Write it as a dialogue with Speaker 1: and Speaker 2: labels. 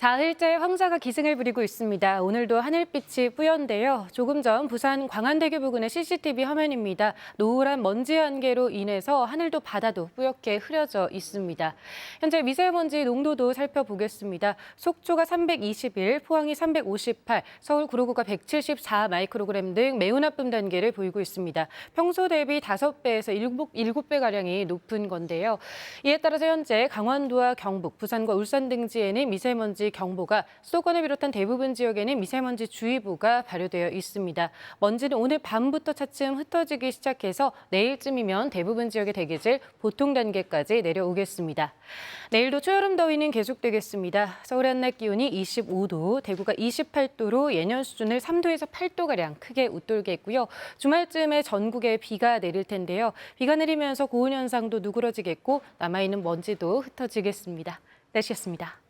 Speaker 1: 사흘째 황사가 기승을 부리고 있습니다. 오늘도 하늘빛이 뿌연데요. 조금 전 부산 광안대교 부근의 CCTV 화면입니다. 노란 먼지 안개로 인해서 하늘도 바다도 뿌옇게 흐려져 있습니다. 현재 미세먼지 농도도 살펴보겠습니다. 속초가 321, 포항이 358, 서울 구로구가 174 마이크로그램 등 매우 나쁨 단계를 보이고 있습니다. 평소 대비 5배에서 7, 7배가량이 높은 건데요. 이에 따라서 현재 강원도와 경북, 부산과 울산 등지에는 경보가 수도권을 비롯한 대부분 지역에는 미세먼지 주의보가 발효되어 있습니다. 먼지는 오늘 밤부터 차츰 흩어지기 시작해서 내일쯤이면 대부분 지역의 대기질 보통 단계까지 내려오겠습니다. 내일도 초여름 더위는 계속되겠습니다. 서울의 한낮 기온이 25도, 대구가 28도로 예년 수준을 3도에서 8도가량 크게 웃돌겠고요. 주말쯤에 전국에 비가 내릴 텐데요. 비가 내리면서 고온 현상도 누그러지겠고 남아있는 먼지도 흩어지겠습니다. 날씨였습니다.